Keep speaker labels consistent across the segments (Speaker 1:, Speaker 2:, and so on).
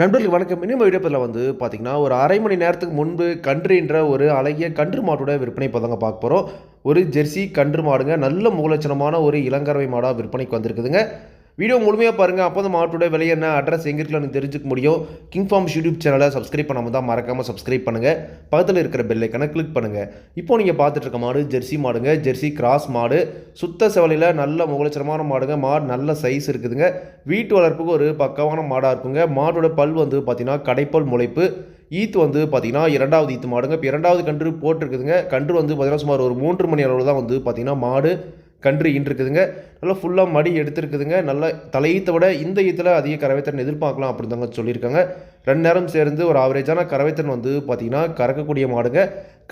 Speaker 1: நண்பர்களுக்கு வணக்கம். இன்னும் வீடியோவில் வந்து பார்த்தீங்கன்னா ஒரு அரை மணி நேரத்துக்கு முன்பு கன்றுன்ற ஒரு அழகிய கன்று மாட்டோட விற்பனை இப்போ தாங்க பார்க்க போகிறோம் ஒரு ஜெர்சி கன்று மாடுங்க. நல்ல மூலச்சனமான ஒரு இளங்கறவை மாடாக விற்பனைக்கு வந்திருக்குதுங்க. வீடியோ முழுமையாக பாருங்கள் அப்போ தான் மாட்டோட விலை என்ன அட்ரஸ் எங்கே இருக்குன்னு தெரிஞ்சுக்க முடியும். கிங் ஃபார்ம்ஸ் யூடியூப் சேனலை சப்ஸ்கிரைப் பண்ணாமல் தான் மறக்காமல் சப்ஸ்கிரைப் பண்ணுங்கள் பக்கத்தில் இருக்கிற பெல்லைக்கான கிளிக் பண்ணுங்கள் இப்போ நீங்கள் பார்த்துட்டு இருக்க மாடு ஜெர்சி மாடுங்க. ஜெர்சி கிராஸ் மாடு. சுத்த செவலையில் நல்ல முகலட்சணமான மாடுங்க. மாடு நல்ல சைஸ் இருக்குதுங்க. வீட்டு வளர்ப்புக்கு ஒரு பக்கமான மாடாக இருக்குங்க. மாடோட பல் வந்து பார்த்திங்கன்னா கடைப்பல் முளைப்பு. ஈத்து வந்து பார்த்திங்கன்னா இரண்டாவது ஈத்து மாடுங்க. இப்போ இரண்டாவது கன்று போட்டிருக்குதுங்க. கன்று வந்து பார்த்திங்கன்னா சுமார் ஒரு மூன்று மணி அளவில் தான் வந்து பார்த்தீங்கன்னா மாடு கன்று ஈன்றிருக்குதுங்க. நல்லா ஃபுல்லாக மடி எடுத்துருக்குதுங்க. நல்ல தலையீத்தை விட இந்த ஈத்தில் அதிக கறவைத்திறன் எதிர்பார்க்கலாம் அப்படின்னு தாங்க சொல்லியிருக்காங்க. ரெண்டு நேரம் சேர்ந்து ஒரு ஆவரேஜான கறவைத்திறன் வந்து பார்த்தீங்கன்னா கறக்கக்கூடிய மாடுங்க.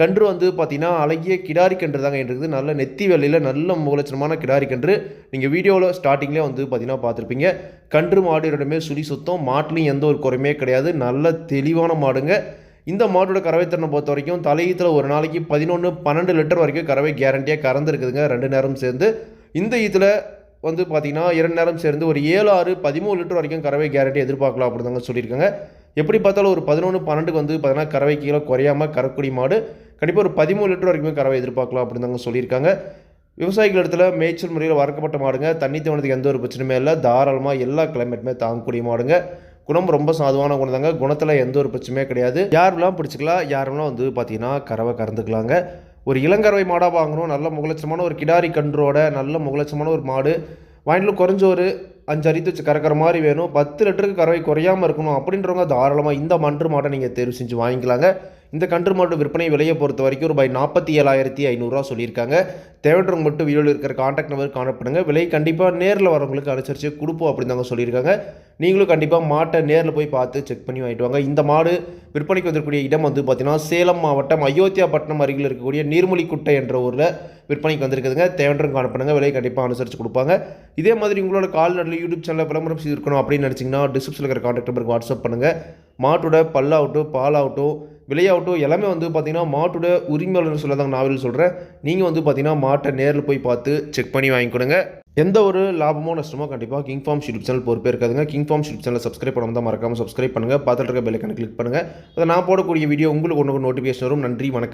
Speaker 1: கன்று வந்து பார்த்திங்கன்னா அழகிய கிடாரி கன்று தாங்க இருக்குது நல்ல நெத்தி வேலையில் நல்ல மூலச்சனமான கிடாரி கன்று. நீங்கள் வீடியோவில் ஸ்டார்டிங்லேயே வந்து பார்த்திங்கன்னா பார்த்துருப்பீங்க கன்று மாடு இரண்டுமே சுழி சுத்தம். மாட்டிலையும் எந்த ஒரு குறையுமே கிடையாது. நல்ல தெளிவான மாடுங்க. இந்த மாட்டோட திறனை பொறுத்த வரைக்கும் தலையீத்தில் ஒரு நாளைக்கு பதினொன்று பன்னெண்டு லிட்டர் வரைக்கும் கறவை கேரண்டியாக கறந்துருக்குதுங்க. ரெண்டு நேரம் சேர்ந்து. இந்த ஈத்தில் வந்து பார்த்தீங்கன்னா இரண்டு நேரம் சேர்ந்து ஒரு ஏழு ஆறு பதிமூணு லிட்டர் வரைக்கும் கறவை கேரண்டி எதிர்பார்க்கலாம் அப்படிதாங்க சொல்லியிருக்காங்க. எப்படி பார்த்தாலும் ஒரு பதினொன்று பன்னெண்டுக்கு வந்து பார்த்தீங்கன்னா கறவை கீழே குறையாமல் கறக்கூடிய மாடு. கண்டிப்பாக ஒரு பதிமூணு லிட்டர் வரைக்கும் கறவை எதிர்பார்க்கலாம் அப்படின்னு தாங்க சொல்லியிருக்காங்க. விவசாயிகள் இடத்துல மேய்ச்சல் முறையில் வறக்கப்பட்ட மாடுங்க. தண்ணி தவணத்துக்கு எந்த ஒரு பிரச்சனையுமே இல்லை. தாராளமாக எல்லா கிளைமேட்டுமே தாங்கக்கூடிய மாடுங்க. குணம் ரொம்ப சாதுவான குணம் தாங்க குணத்தில் எந்த ஒரு பிரச்சனையுமே கிடையாது. யாரெல்லாம் பிடிச்சிக்கலாம் யாரெல்லாம் வந்து பார்த்தீங்கன்னா கறவை கறந்துக்கலாங்க. ஒரு இளங்கறவை மாடாக வாங்கணும். நல்ல முகலட்சமான ஒரு கிடாரி கன்றோட நல்ல முகலட்சமான ஒரு மாடு. வாங்கிட்டு குறைஞ்ச ஒரு அஞ்சு அரித்து வச்சு கறக்கிற மாதிரி வேணும். பத்து லிட்டருக்கு கறவை குறையாமல் இருக்கணும் அப்படின்றவங்க தாராளமாக இந்த மன்று மாட்டை நீங்கள் தேர்வு செஞ்சு வாங்கிக்கலாங்க. இந்த கன்று மாட்டு விற்பனை விலையை பொறுத்த வரைக்கும் ரூபாய் நாற்பத்தி ஏழாயிரத்தி ஐநூறுரூவா சொல்லியிருக்காங்க. தேவைன்றவங்க மட்டும் வீடியோவில் இருக்கிற காண்டாக்ட் நம்பர் காணப்படுங்க பண்ணுங்கள் விலை கண்டிப்பாக நேரில் வரவங்களுக்கு அனுசரித்து கொடுப்போம் அப்படின்னு தாங்க சொல்லியிருக்காங்க. நீங்களும் கண்டிப்பாக மாட்டை நேரில் போய் பார்த்து செக் பண்ணி வாங்கிட்டு வாங்க. இந்த மாடு விற்பனைக்கு வந்திருக்கக்கூடிய இடம் வந்து பார்த்தீங்கன்னா சேலம் மாவட்டம் அயோத்தியாப்பட்டினம் அருகில் இருக்கக்கூடிய நீர்மொழிக்குட்டை என்ற ஊரில் விற்பனைக்கு வந்திருக்குதுங்க. தேவைன்றவங்க காணப்படுங்க விலை கண்டிப்பாக அனுசரித்து கொடுப்பாங்க. இதே மாதிரி உங்களோட கால்நடை யூடியூப் சேனலில் விளம்பரம் செய்திருக்கணும் அப்படின்னு நினச்சிங்கன்னா டிஸ்கிரிப்ஷனில் இருக்கிற காண்டாக்ட் நம்பருக்கு வாட்ஸ்அப் பண்ணுங்கள் மாட்டோட பல்லாகட்டும் பாலாகட்டும் விலையாகட்டும் எல்லாமே வந்து பார்த்தீங்கன்னா மாட்டோட உரிமையாளர் சொல்லதாங்க நாவல் சொல்கிறேன் நீங்கள் வந்து பார்த்தீங்கன்னா மாட்டை நேரில் போய் பார்த்து செக் பண்ணி வாங்கிக்கொடுங்க. எந்த ஒரு லாபமோ நஷ்டமோ கண்டிப்பாக கிங் ஃபார்ம் யூடியூப் சேனல் பொறுப்பே இருக்காதுங்க. King Farm YouTube channel subscribe பண்ணாமல் தான் மறக்காமல் சப்ஸ்கிரைப் பண்ணுங்கள் பார்த்துட்டு இருக்க பெல்லைக்கான கிளிக் பண்ணுங்கள் அதை நான் போடக்கூடிய வீடியோ உங்களுக்கு ஒன்று நோட்டிஃபிகேஷன் வரும். நன்றி வணக்கம்.